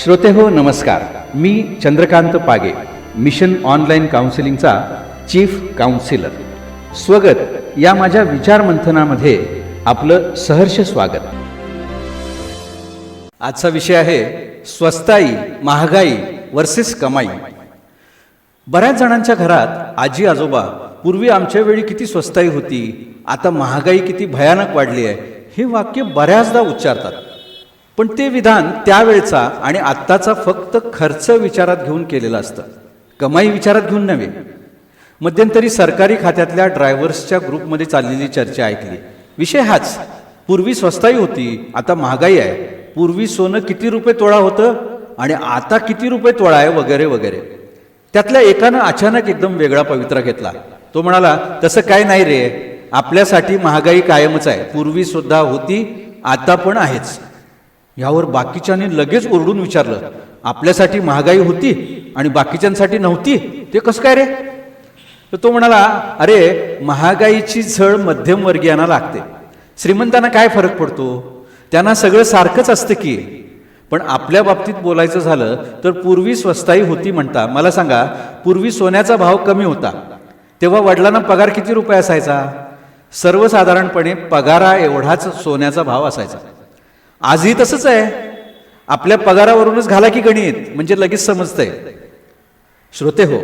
श्रोते हो नमस्कार. मी चंद्रकांत पागे मिशन ऑनलाईन काउन्सिलिंगचा चीफ काउन्सिलर. स्वगत. या माझ्या विचार मंथनामध्ये आपलं सहर्ष स्वागत. आजचा विषय आहे स्वस्ताई महागाई वर्सेस कमाई. बऱ्याच जणांच्या घरात आजी आजोबा पूर्वी आमच्या वेळी किती स्वस्ताई होती आता महागाई किती भयानक वाढली आहे हे वाक्य बऱ्याचदा उच्चारतात. पण ते विधान त्यावेळचा आणि आत्ताचा फक्त खर्च विचारात घेऊन केलेलं असतं. कमाई विचारात घेऊन नव्हे. मध्यंतरी सरकारी खात्यातल्या ड्रायव्हर्सच्या ग्रुपमध्ये चाललेली चर्चा ऐकली. विषय हाच. पूर्वी स्वस्ताई होती आता महागाई आहे. पूर्वी सोनं किती रुपये तोळा होतं आणि आता किती रुपये तोळा आहे वगैरे वगैरे. त्यातल्या एकानं अचानक एकदम वेगळा पवित्रा घेतला. तो म्हणाला तसं काय नाही रे. आपल्यासाठी महागाई कायमच आहे. पूर्वी सुद्धा होती आता पण आहेच. यावर बाकीच्याने लगेच ओरडून विचारलं आपल्यासाठी महागाई होती आणि बाकीच्यांसाठी नव्हती? ते कसं काय रे? तर तो म्हणाला अरे महागाईची झळ मध्यमवर्गीयांना लागते. श्रीमंतांना काय फरक पडतो? त्यांना सगळं सारखंच असतं की. पण आपल्या बाबतीत बोलायचं झालं तर पूर्वी स्वस्ताई होती म्हणता मला सांगा पूर्वी सोन्याचा भाव कमी होता. तेव्हा वडिलांना पगार किती रुपये असायचा? सर्वसाधारणपणे पगारा एवढाच सोन्याचा भाव असायचा. आजही तसंच आहे. आपल्या पगारावरूनच घाला की गणित म्हणजे लगेच समजतंय. श्रोते हो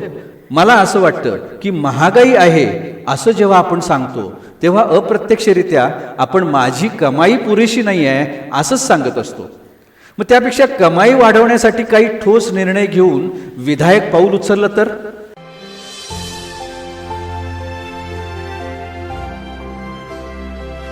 मला असं वाटतं की महागाई आहे असं जेव्हा आपण सांगतो तेव्हा अप्रत्यक्षरित्या आपण माझी कमाई पुरेशी नाही आहे असंच सांगत असतो. मग त्यापेक्षा कमाई वाढवण्यासाठी काही ठोस निर्णय घेऊन विधायक पाऊल उचललं तर?